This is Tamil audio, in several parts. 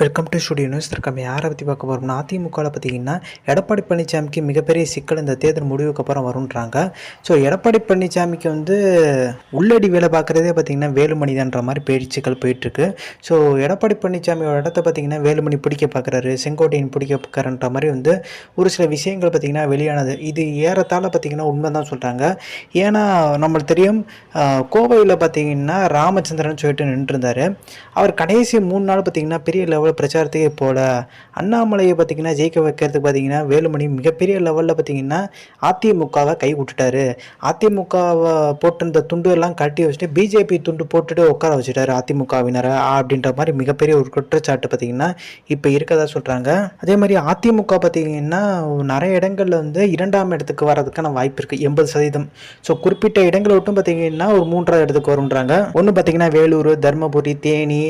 வெல்கம் டு ஸ்டுடியோ நியூஸ் இருக்காம யாரை பற்றி பார்க்க போகிறோம்னா அதிமுகவில் பார்த்தீங்கன்னா எடப்பாடி பழனிசாமிக்கு மிகப்பெரிய சிக்கல் இந்த தேர்தல் முடிவுக்கு அப்புறம் வரும்ன்றாங்க. ஸோ எடப்பாடி பழனிசாமிக்கு வந்து உள்ளடி வேலை பார்க்குறதே பார்த்தீங்கன்னா வேலுமணிதான்ற மாதிரி பேச்சுக்கள் போயிட்டுருக்கு. ஸோ எடப்பாடி பழனிசாமியோட இடத்த பார்த்தீங்கன்னா வேலுமணி பிடிக்க பார்க்குறாரு செங்கோட்டையன் பிடிக்க பார்க்குறன்ற மாதிரி வந்து ஒரு சில விஷயங்கள் பார்த்தீங்கன்னா வெளியானது. இது ஏறத்தாழ பார்த்தீங்கன்னா உண்மை தான் சொல்கிறாங்க ஏன்னா நம்மளுக்கு தெரியும் கோவையில் பார்த்தீங்கன்னா ராமச்சந்திரன் சொல்லிட்டு நின்றுருந்தார். அவர் கடைசி மூணு நாள் பார்த்தீங்கன்னா பெரிய லெவல் பிரச்சாரத்துக்கே போல. அண்ணாமலையை பார்த்திங்கன்னா ஜெயிக்க வைக்கிறதுக்கு பார்த்தீங்கன்னா வேலுமணி மிகப்பெரிய லெவலில் பார்த்திங்கன்னா அதிமுகவை கை விட்டுட்டாரு. அதிமுகவை போட்டிருந்த துண்டு எல்லாம் கட்டி வச்சுட்டு பிஜேபி துண்டு போட்டுட்டு உட்கார வச்சுட்டாரு அதிமுகவினரை அப்படின்ற மாதிரி மிகப்பெரிய ஒரு குற்றச்சாட்டு பார்த்தீங்கன்னா இப்போ இருக்கதா சொல்கிறாங்க அதே மாதிரி அதிமுக பார்த்திங்கன்னா நிறைய இடங்கள்ல வந்து இரண்டாம் இடத்துக்கு வரதுக்கான வாய்ப்பு இருக்குது எண்பது சதவீதம். ஸோ குறிப்பிட்ட இடங்களை விட்டும் பார்த்தீங்கன்னா ஒரு மூன்றாவது இடத்துக்கு வரும்ன்றாங்க. ஒன்று பார்த்தீங்கன்னா வேலூர் தருமபுரி தேனி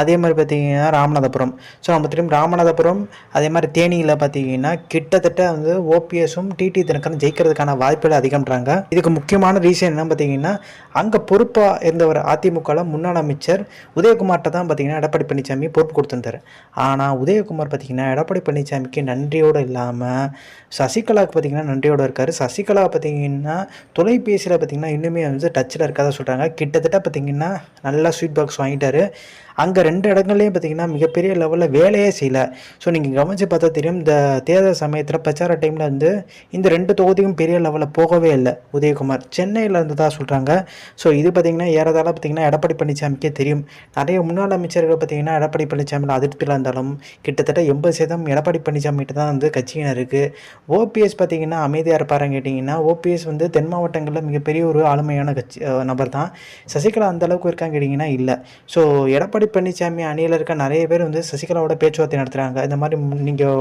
அதே மாதிரி பார்த்தீங்கன்னா ராமநாதபுரம். ஸோ நம்ம திரும்பி ராமநாதபுரம் அதே மாதிரி தேனியில் பார்த்தீங்கன்னா கிட்டத்தட்ட வந்து ஓபிஎஸும் டிடி தினகரன் ஜெயிக்கிறதுக்கான வாய்ப்புகள் அதிகம்ன்றாங்க. இதுக்கு முக்கியமான ரீசன் என்ன பார்த்தீங்கன்னா அங்கே பொறுப்பாக இருந்தவர் அதிமுகவில் முன்னாள் அமைச்சர் உதயகுமார்கிட்ட தான் பார்த்தீங்கன்னா எடப்பாடி பழனிசாமி பொறுப்பு கொடுத்துருந்தாரு. ஆனால் உதயகுமார் பார்த்தீங்கன்னா எடப்பாடி பழனிசாமிக்கு நன்றியோடு இல்லாமல் சசிகலாவுக்கு பார்த்தீங்கன்னா நன்றியோடு இருக்கார். சசிகலா பார்த்தீங்கன்னா தொலைபேசியில் பார்த்தீங்கன்னா இன்னுமே வந்து டச்சில் இருக்காத சொல்கிறாங்க கிட்டத்தட்ட பார்த்தீங்கன்னா நல்லா ஸ்வீட் பாக்ஸ் வாங்கிட்டாரு. அங்கே ரெண்டு இடங்கள்லையும் பார்த்தீங்கன்னா மிகப்பெரிய லெவலில் வேலையே செய்யலை. ஸோ நீங்கள் கவனித்து பார்த்தா தெரியும் இந்த தேர்தல் சமயத்தில் பிரச்சார டைமில் வந்து இந்த ரெண்டு தொகுதியும் பெரிய லெவலில் போகவே இல்லை உதயகுமார். சென்னையில் இருந்ததா சொல்கிறாங்க ஸோ இது பார்த்தீங்கன்னா ஏறதால பார்த்தீங்கன்னா எடப்பாடி பழனிசாமிக்கே தெரியும். நிறைய முன்னாள் அமைச்சர்கள் பார்த்தீங்கன்னா எடப்பாடி பழனிசாமியில் அதிருப்தியில் இருந்தாலும் கிட்டத்தட்ட எண்பது சதம் எடப்பாடி பழனிசாமிகிட்ட தான் வந்து கட்சியினர் இருக்குது ஓபிஎஸ் பார்த்தீங்கன்னா அமைதியாக இருப்பாருன்னு கேட்டிங்கன்னா ஓபிஎஸ் வந்து தென் மாவட்டங்களில் மிகப்பெரிய ஒரு ஆளுமையான கட்சி நபர் தான் சசிகலா அந்த அளவுக்கு இருக்கான்னு கேட்டிங்கன்னா இல்லை. ஸோ எடப்பாடி பழனிசாமி அணியில் இருக்க நிறைய பேர் வந்து சசிகலாவோட பேச்சுவார்த்தை நடத்துகிறாங்க இந்த மாதிரி நீங்கள்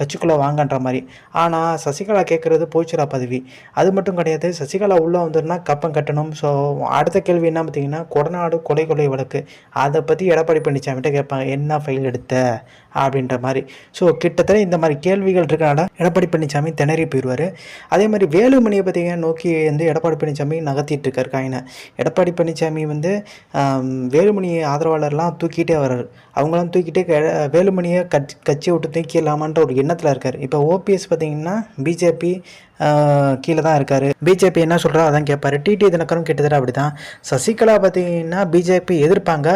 கட்சிக்குள்ளே வாங்கன்ற மாதிரி. ஆனால் சசிகலா கேட்குறது போச்சுரா பதவி. அது மட்டும் கிடையாது சசிகலா உள்ளே வந்துருன்னா கப்பம் கட்டணும். ஸோ அடுத்த கேள்வி என்ன பார்த்தீங்கன்னா கொடநாடு கொலை கொலை வழக்கு. அதை பற்றி எடப்பாடி பழனிசாமிகிட்ட கேட்பாங்க என்ன ஃபைல் எடுத்த? அப்படின்ற மாதிரி. ஸோ கிட்டத்தட்ட இந்த மாதிரி கேள்விகள் இருக்கனால எடப்பாடி பழனிசாமி திணறி போயிடுவார் அதே மாதிரி வேலுமணியை பார்த்தீங்கன்னா நோக்கி வந்து எடப்பாடி பழனிசாமி நகர்த்திட்டு இருக்காரு காயினை. எடப்பாடி பழனிசாமி வந்து வேலுமணி ஆதரவாளர்லாம் தூக்கிட்டே வர்றாரு. அவங்களாம் தூக்கிட்டே க- வேலுமணியை கட்சி கட்சியை விட்டு தூக்கிடலாமான்ற ஒரு எண்ணத்தில் இருக்கார். இப்போ ஓபிஎஸ் பார்த்தீங்கன்னா பிஜேபி கீழே தான் இருக்கார். பிஜேபி என்ன சொல்கிறா அதான் கேட்பாரு டிடி தினகரும் கிட்டத்தட்ட அப்படி தான் சசிகலா பார்த்தீங்கன்னா பிஜேபி எதிர்ப்பாங்க.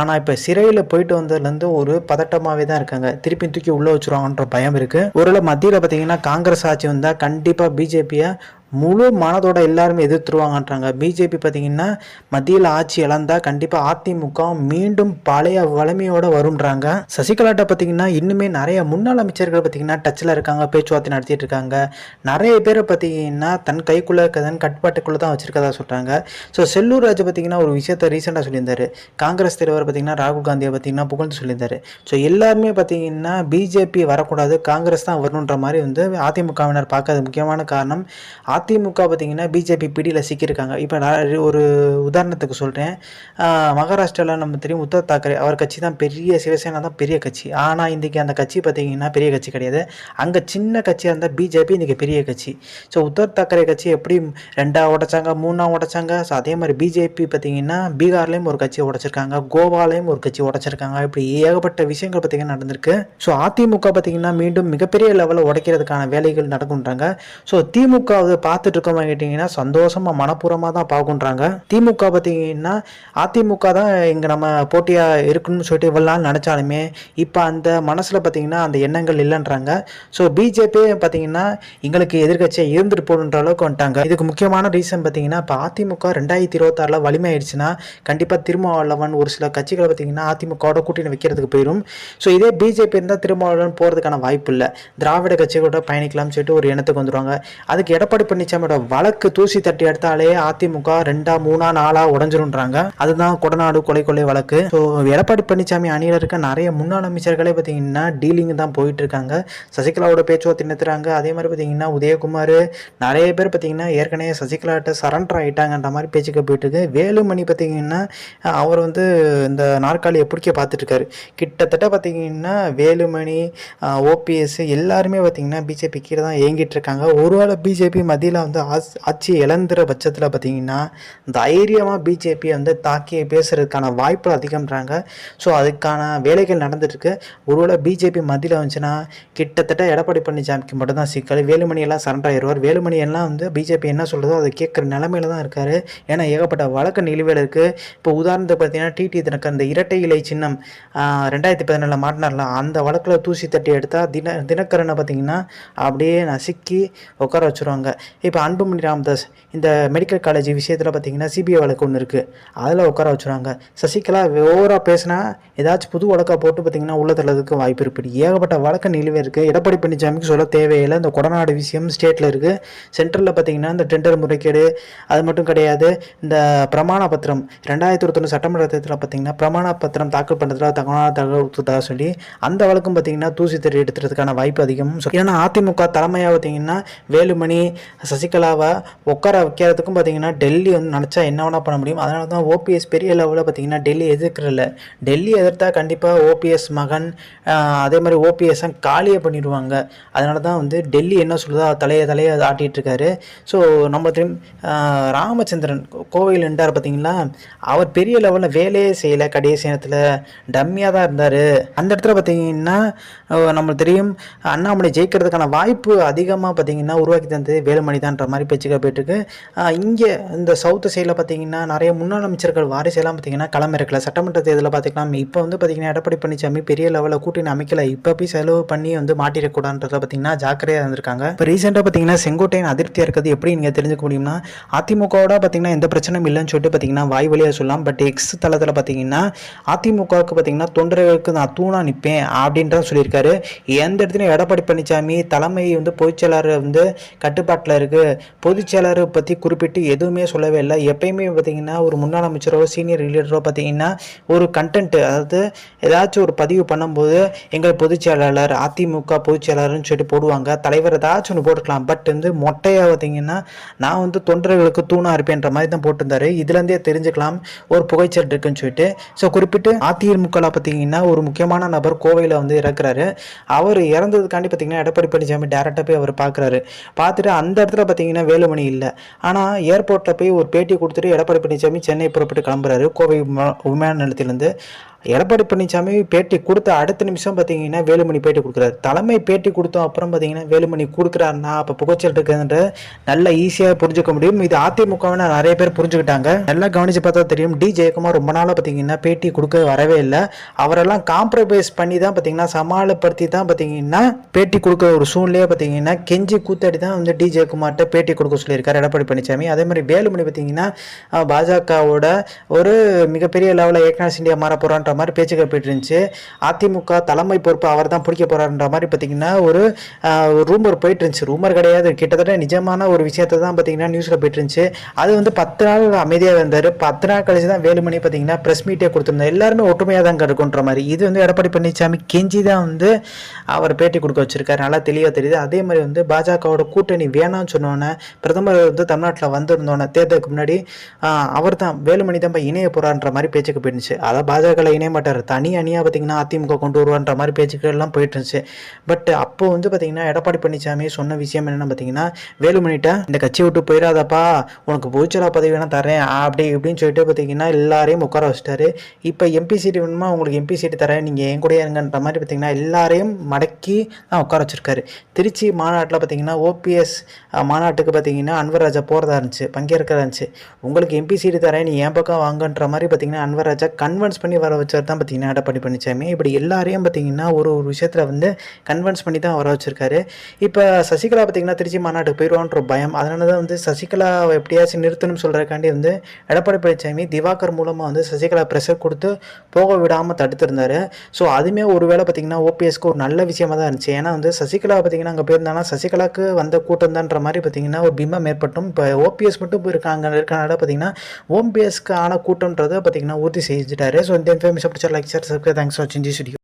ஆனால் இப்போ சிறையில் போயிட்டு வந்ததுலேருந்து ஒரு பதட்டமாகவே தான் இருக்காங்க. திருப்பி தூக்கி உள்ளே வச்சுருவாங்கன்ற பயம் இருக்குது ஒருவேளை மத்தியில் பார்த்தீங்கன்னா காங்கிரஸ் ஆட்சி வந்தால் கண்டிப்பாக பிஜேபியை முழு மனதோட எல்லாருமே எதிர்த்துருவாங்கன்றாங்க. பிஜேபி பார்த்தீங்கன்னா மத்தியில் ஆட்சி இழந்தால் கண்டிப்பாக அதிமுக மீண்டும் பழைய வலிமையோட வரும்ன்றாங்க. சசிகலாட்ட பார்த்தீங்கன்னா இன்னுமே நிறைய முன்னாள் அமைச்சர்கள் பார்த்தீங்கன்னா டச்சில் இருக்காங்க. பேச்சுவார்த்தை நடத்திட்டு இருக்காங்க. நிறைய பேரை பார்த்தீங்கன்னா தன் கைக்குள்ளே தன் கட்பாட்டுக்குள்ளே தான் வச்சிருக்கதா சொல்கிறாங்க ஸோ செல்லூர் ராஜ் பார்த்தீங்கன்னா ஒரு விஷயத்த ரீசெண்டாக சொல்லியிருந்தார். காங்கிரஸ் தலைவர் பார்த்தீங்கன்னா ராகுல் காந்தியை பார்த்தீங்கன்னா புகழ்ந்து சொல்லியிருந்தார். ஸோ எல்லாருமே பார்த்தீங்கன்னா பிஜேபி வரக்கூடாது காங்கிரஸ் தான் வரணுன்ற மாதிரி வந்து அதிமுகவினர் பார்க்காத முக்கியமான காரணம் அதிமுக பார்த்தீங்கன்னா பிஜேபி பிடியில் சிக்கியிருக்காங்க. இப்போ நான் ஒரு உதாரணத்துக்கு சொல்கிறேன் மகாராஷ்டிராவில் நம்ம தெரியும் உத்தவ் தாக்கரே அவர் கட்சி தான் பெரிய சிவசேனா தான் பெரிய கட்சி. ஆனால் இன்றைக்கி அந்த கட்சி பார்த்தீங்கன்னா பெரிய கட்சி கிடையாது. அங்கே சின்ன கட்சியாக இருந்தால் பிஜேபி இன்றைக்கி பெரிய கட்சி. ஸோ உத்தவ் தாக்கரே கட்சி எப்படி ரெண்டாக உடைச்சாங்க மூணாக உடைச்சாங்க? ஸோ அதே மாதிரி பிஜேபி பார்த்தீங்கன்னா பீகார்லேயும் ஒரு கட்சி உடைச்சிருக்காங்க கோவாலையும் ஒரு கட்சி உடைச்சிருக்காங்க. இப்படி ஏகப்பட்ட விஷயங்கள் பார்த்தீங்கன்னா நடந்திருக்கு. ஸோ அதிமுக பார்த்தீங்கன்னா மீண்டும் மிகப்பெரிய லெவலில் உடைக்கிறதுக்கான வேலைகள் நடக்குன்றாங்க ஸோ திமுக பார்த்துட்டு இருக்கவங்க கேட்டிங்கன்னா சந்தோஷமாக மனப்பூர்வமாக தான் பார்க்குன்றாங்க. திமுக பார்த்தீங்கன்னா அதிமுக தான் இங்கே நம்ம போட்டியாக இருக்கணும்னு சொல்லிட்டு இவ்வளோ நாள் நினச்சாலுமே இப்போ அந்த மனசில் பார்த்தீங்கன்னா அந்த எண்ணங்கள் இல்லைன்றாங்க. ஸோ பிஜேபி பார்த்தீங்கன்னா எங்களுக்கு எதிர்கட்சியை இருந்துட்டு போகணுன்ற அளவுக்கு வந்துட்டாங்க. இதுக்கு முக்கியமான ரீசன் பார்த்தீங்கன்னா இப்போ அதிமுக ரெண்டாயிரத்தி இருபத்தாறில் வலிமையாயிடுச்சுன்னா கண்டிப்பாக திருமாவளவன் ஒரு சில கட்சிகளை பார்த்தீங்கன்னா அதிமுகவோட கூட்டணி வைக்கிறதுக்கு போயிடும் ஸோ இதே பிஜேபி இருந்தால் திருமாவளவன் போகிறதுக்கான வாய்ப்பு இல்லை. திராவிட கட்சிகளோட பயணிக்கலாம்னு சொல்லிட்டு ஒரு எண்ணத்துக்கு வந்துடுவாங்க அதுக்கு எடப்பாடி பழனிசாமியோட வழக்கு தூசி தட்டி எடுத்தாலே அதிமுக ரெண்டா மூணா நாலா உடஞ்சிருன்றாங்க அதுதான் கொடநாடு கொலை கொலை வழக்கு. ஸோ எடப்பாடி பழனிசாமி அணியில் இருக்க நிறைய முன்னாள் அமைச்சர்களே பார்த்தீங்கன்னா டீலிங் தான் போயிட்டு இருக்காங்க. சசிகலாவோட பேச்சுவார்த்தை நிறுத்துறாங்க. அதே மாதிரி பார்த்தீங்கன்னா உதயகுமார் ஜெயக்குமார் நிறைய பேர் பார்த்தீங்கன்னா ஏற்கனவே சசிகலாட்ட சரண்டர் ஆகிட்டாங்கன்ற மாதிரி பேச்சுக்க போயிட்டுருக்கு. வேலுமணி பார்த்தீங்கன்னா அவர் வந்து இந்த நாற்காலியை பிடிக்க பார்த்துட்ருக்காரு கிட்டத்தட்ட பார்த்தீங்கன்னா வேலுமணி ஓபிஎஸ் எல்லாருமே பார்த்தீங்கன்னா பிஜேபி கீழே தான் இயங்கிட்டு இருக்காங்க ஒருவேளை பிஜேபி மதியில் வந்து ஆட்சி இழந்துற பட்சத்தில் பார்த்தீங்கன்னா தைரியமாக பிஜேபியை வந்து தாக்கி பேசுகிறதுக்கான வாய்ப்பு அதிகம்ன்றாங்க. ஸோ அதுக்கான வேலைகள் நடந்துட்டுருக்கு. ஒருவேளை பிஜேபி மதியில் வந்துச்சுன்னா கிட்டத்தட்ட எடப்பாடி பழனிசாமிக்கு மட்டும்தான் சிக்கல் வேலுமணி எல்லாம் சரண்டர் ஆயிடுவார் வேலுமணி எல்லாம் வந்து பிஜேபி என்ன சொல்கிறதோ அதை கேட்குற நிலமையில தான் இருக்கார். ஏன்னா ஏகப்பட்ட வழக்கு நிலுவையில் இருக்குது இப்போ உதாரணத்துக்கு பார்த்தீங்கன்னா டிடி தினக்கர் அந்த இரட்டை இலை சின்னம் ரெண்டாயிரத்தி பதினேழில் மாட்டினார்ல அந்த வழக்கில் தூசி தட்டி எடுத்தால் தின தினக்கரனை பார்த்தீங்கன்னா அப்படியே நசுக்கி உட்கார வச்சுருவாங்க. இப்போ அன்புமணி ராமதாஸ் இந்த மெடிக்கல் காலேஜ் விஷயத்தில் பார்த்தீங்கன்னா சிபிஐ வழக்கு ஒன்று இருக்குது அதில் உட்கார வச்சுருவாங்க. சசிகலா ஓவராக பேசினா ஏதாச்சும் புது வழக்காக போட்டு பார்த்தீங்கன்னா உள்ள தள்ளதுக்கு வாய்ப்பு இருக்கு. ஏகப்பட்ட வழக்கு நிலுவை இருக்குது எடப்பாடி பழனிசாமிக்கு சொல்ல தேவையில்லை. இந்த கொடநாடு விஷயம் ஸ்டே ஸ்டேட்டில் இருக்குது சென்ட்ரலில் பார்த்தீங்கன்னா இந்த டெண்டர் முறைகேடு அது மட்டும் கிடையாது. இந்த பிரமாண பத்திரம் ரெண்டாயிரத்தி இருபத்தொன்று சட்டமன்ற தேர்தலில் பார்த்தீங்கன்னா பிரமாண பத்திரம் தாக்கல் பண்ணுறதுல தகவலான தகவல் கொடுத்ததாக சொல்லி அந்த வழக்கும் பார்த்தீங்கன்னா தூசி தட்டி எடுத்துறதுக்கான வாய்ப்பு அதிகம். ஏன்னா அதிமுக தலைமையாக பார்த்தீங்கன்னா வேலுமணி சசிகலாவை உட்கார வைக்கிறதுக்கும் பார்த்தீங்கன்னா டெல்லி வந்து நினச்சா என்ன வேணால் பண்ண முடியும். அதனால தான் ஓபிஎஸ் பெரிய லெவலில் பார்த்தீங்கன்னா டெல்லி எதிர்க்கிறதில்ல. டெல்லி எதிர்த்தா கண்டிப்பாக ஓபிஎஸ் மகன் அதே மாதிரி ஓபிஎஸ்ஸை காலியை பண்ணிடுவாங்க. அதனால தான் வந்து டெல்லி என்ன சொல்லுதோ அது தலையை தலையை ஆட்டிகிட்டு இருக்காரு ஸோ நம்ம திரும்ப ராமச்சந்திரன் கோவையில் இருந்தார் பார்த்தீங்களா? அவர் பெரிய லெவலில் வேலையே செய்யலை. கடைசி நேரத்தில் டம்மியாக தான் இருந்தார். அந்த இடத்துல பார்த்தீங்கன்னா நம்மளுக்கு தெரியும் அண்ணாமலை ஜெயிக்கிறதுக்கான வாய்ப்பு அதிகமாக பார்த்தீங்கன்னா உருவாக்கி தந்தது வேலுமணி தான்ற மாதிரி பேச்சுக்காக போயிட்டுருக்கு. இங்கே இந்த சவுத்து சைடில் பார்த்தீங்கன்னா நிறைய முன்னாள் அமைச்சர்கள் வாரிசெல்லாம் பார்த்தீங்கன்னா களமிறக்கல சட்டமன்ற தேர்தலில் பார்த்துக்கலாம். இப்போ வந்து பார்த்தீங்கன்னா எடப்பாடி பழனிசாமி பெரிய லெவலில் கூட்டணி அமைக்கல. இப்போ போய் செலவு பண்ணி வந்து மாட்டிடக்கூடாதுன்றத பார்த்தீங்கன்னா ஜாக்கிரதையாக இருந்திருக்காங்க. இப்போ ரீசெண்டாக பார்த்தீங்கன்னா செங்கோட்டையன் அதிருப்தியாக இருக்கிறது எப்படி நீங்கள் தெரிஞ்சுக்க முடியும்னா அதிமுகவோட பார்த்தீங்கன்னா எந்த பிரச்சனையும் இல்லைன்னு சொல்லிட்டு பார்த்தீங்கன்னா வாய் வழியாக சொல்லலாம். பட் எக்ஸ் தளத்தில் பார்த்தீங்கன்னா அதிமுகவுக்கு பார்த்தீங்கன்னா தொண்டர்களுக்கு நான் தூணாக நிற்பேன் அப்படின்றத சொல்லியிருக்காரு. எந்த இடத்துலையும் எடப்பாடி பழனிசாமி தலைமை வந்து பொதுச்செயலாளர் வந்து கட்டுப்பாட்டில் இருக்குது பொதுச்செயலாளர் பற்றி குறிப்பிட்டு எதுவுமே சொல்லவே இல்லை. எப்பயுமே பார்த்தீங்கன்னா ஒரு முன்னாள் அமைச்சரோ சீனியர் லீடரோ பார்த்தீங்கன்னா ஒரு கண்டென்ட் அதாவது ஏதாச்சும் ஒரு பதிவு பண்ணும்போது எங்கள் பொதுச்செயலாளர் அதிமுக பொதுச்செயலாளர்னு சொல்லிட்டு போடுவாங்க. தலைவர் ஏதாச்சும் ஒன்று போட்டுக்கலாம். பட் வந்து மொட்டையாக பார்த்தீங்கன்னா நான் வந்து தொண்டர்களுக்கு தூணாக இருப்பேன்ற மாதிரி தான் போட்டிருந்தாரு. இதுலேருந்தே தெரிஞ்சுக்கலாம். ஒரு புகைச்சல் இருக்குன்னு சொல்லிட்டு. ஸோ குறிப்பிட்டு அதிமுகவில் பார்த்தீங்கன்னா ஒரு முக்கியமான நபர் கோவையில் வந்து இறக்குறாரு. அவர் இறந்ததுக்காண்டி பார்த்தீங்கன்னா எடப்பாடி பழனிசாமி டேரெக்டாக போய் அவர் பார்க்குறாரு. பார்த்துட்டு அந்த இடத்துல பார்த்தீங்கன்னா வேலுமணி இல்லை. ஆனால் ஏர்போர்ட்டில் போய் ஒரு பேட்டி கொடுத்துட்டு எடப்பாடி பழனிசாமி சென்னை புறப்பட்டு கிளம்புறாரு. கோவை விமா- விமான நிலையத்திலேருந்து. எடப்பாடி பழனிசாமி பேட்டி கொடுத்த அடுத்த நிமிஷம் பார்த்தீங்கன்னா வேலுமணி பேட்டி கொடுக்குறாரு. தலைமை பேட்டி கொடுத்தோம் அப்புறம் பார்த்தீங்கன்னா வேலுமணி கொடுக்குறாருன்னா அப்போ புகைச்சல் இருக்குதுன்ற நல்லா ஈஸியாக புரிஞ்சுக்க முடியும். இது அதிமுகவின நிறைய பேர் புரிஞ்சுக்கிட்டாங்க. நல்லா கவனித்து பார்த்தா தெரியும். டி ஜெயக்குமார் ரொம்ப நாளாக பார்த்தீங்கன்னா பேட்டி கொடுக்க வரவே இல்லை. அவரெல்லாம் காம்ப்ரமைஸ் பண்ணி தான் பார்த்தீங்கன்னா சமாளப்படுத்தி தான் பார்த்தீங்கன்னா பேட்டி கொடுக்க ஒரு சூழ்நிலையே பார்த்தீங்கன்னா கெஞ்சி கூத்தாடி தான் வந்து டி ஜெயக்குமார்கிட்ட பேட்டி கொடுக்க சொல்லியிருக்காரு எடப்பாடி பழனிசாமி. அதே மாதிரி வேலுமணி பார்த்தீங்கன்னா பாஜகவோட ஒரு மிகப்பெரிய லெவலில் ஏக்நாத் இந்தியா மாற போகிறான்ற மாதிரி பேச்சுக்கள் போயிட்டு இருந்துச்சு. அதிமுக தலைமை பொறுப்பு அவர் தான் பிடிக்க போகிறாருன்ற மாதிரி பார்த்தீங்கன்னா ஒரு ரூமர் போயிட்டு இருந்துச்சு. ரூமர் கிடையாது. கிட்டத்தட்ட நிஜமான ஒரு விஷயத்தை தான் பார்த்தீங்கன்னா நியூஸில் போயிட்டு இருந்துச்சு. அது வந்து பத்து நாள் அமைதியாக இருந்தார். பத்து நாள் கழிச்சு தான் வேலுமணி பார்த்தீங்கன்னா ப்ரெஸ் மீட்டே கொடுத்துருந்தார். எல்லாருமே ஒற்றுமையாக தான் இருக்குன்ற மாதிரி. இது வந்து எடப்பாடி பழனிசாமி கெஞ்சி தான் வந்து அவர் பேட்டி கொடுக்க வச்சிருக்காரு. நல்லா தெளிவாக தெரியுது. அதே மாதிரி வந்து பாஜகவோட கூட்டணி வேணாம்னு சொன்னோன்னே பிரதமர் வந்து தமிழ்நாட்டில் வந்திருந்தோன்னே தேர்தலுக்கு முன்னாடி அவர் தான் வேலுமணி தான் இணைய போகிறான்ற மாதிரி பேச்சுக்கு போயிருந்துச்சு அதான் பாஜகவில் இணைய மாட்டார். தனி அணியாக பார்த்தீங்கன்னா அதிமுக கொண்டு வருவான்ற மாதிரி பேச்சுக்கள் எல்லாம் போயிட்டு இருந்துச்சு பட் அப்போ வந்து பார்த்தீங்கன்னா எடப்பாடி பழனிசாமி சொன்ன விஷயம் என்னென்னு பார்த்தீங்கன்னா வேலுமணிட்ட இந்த கட்சி விட்டு போயிடாதப்பா உனக்கு பொதுச்செயலாளர் பதவி வேணால் தரேன் அப்படி இப்படின்னு சொல்லிட்டு பார்த்தீங்கன்னா எல்லாரையும் உட்கார வச்சிட்டாரு. இப்போ எம்பி சீட்டு வேணுமா? உங்களுக்கு எம்பி சீட்டு தரேன் நீங்கள் என் கூட இருங்கன்ற மாதிரி பார்த்தீங்கன்னா எல்லாரையும் மடக்கி தான் உட்கார வச்சிருக்காரு. திருச்சி மாநாட்டில் பார்த்தீங்கன்னா ஓபிஎஸ் மாநாட்டுக்கு பார்த்தீங்கன்னா அன்வர் ராஜா போகிறதா இருந்துச்சு பங்கேற்கிறதா இருந்துச்சு. உங்களுக்கு எம்பி சீட்டு தரேன் நீ என் பக்கம் வாங்கன்ற மாதிரி பார்த்தீங்கன்னா அன்வர் ராஜா கன்வென்ஸ் பண்ணி வர வச்சது தான் பார்த்தீங்கன்னா எடப்பாடி பழனிசாமி இப்படி எல்லாரையும் பார்த்தீங்கன்னா ஒரு ஒரு விஷயத்தில் வந்து கன்வின்ஸ் பண்ணி தான் வர வச்சிருக்காரு. இப்போ சசிகலா பார்த்தீங்கன்னா திருச்சி மாநாட்டுக்கு போயிடுவான்ற பயம். அதனால தான் வந்து சசிகலாவை எப்படியாச்சும் நிறுத்தணும்னு சொல்கிறக்காண்டி வந்து எடப்பாடி பழனிசாமி திவாகர் மூலமாக வந்து சசிகலா ப்ரெஷர் கொடுத்து போக விடாமல் தடுத்திருந்தார். ஸோ அதுவுமே ஒரு வேளை பார்த்தீங்கன்னா ஓபிஎஸ்க்கு ஒரு நல்ல விஷயமா தான் இருந்துச்சு. ஏன்னா வந்து சசிகலா பார்த்தீங்கன்னா அங்கே போயிருந்தாங்கன்னா சசிகலாக்கு வந்த கூட்டம் தான்ற மாதிரி பார்த்தீங்கன்னா ஒரு பிம்பம் ஏற்பட்டும். இப்போ ஓபிஎஸ் மட்டும் போயிருக்காங்க இருக்கனால பார்த்தீங்கன்னா ஓபிஎஸ்க்கு ஆன கூட்டம்ன்றதை பார்த்தீங்கன்னா உறுதி செஞ்சுட்டாரு. ஸோ இந்த இன்ஃபர்மேஷன் మిస్ అప్పుడు like share subscribe thanks watching this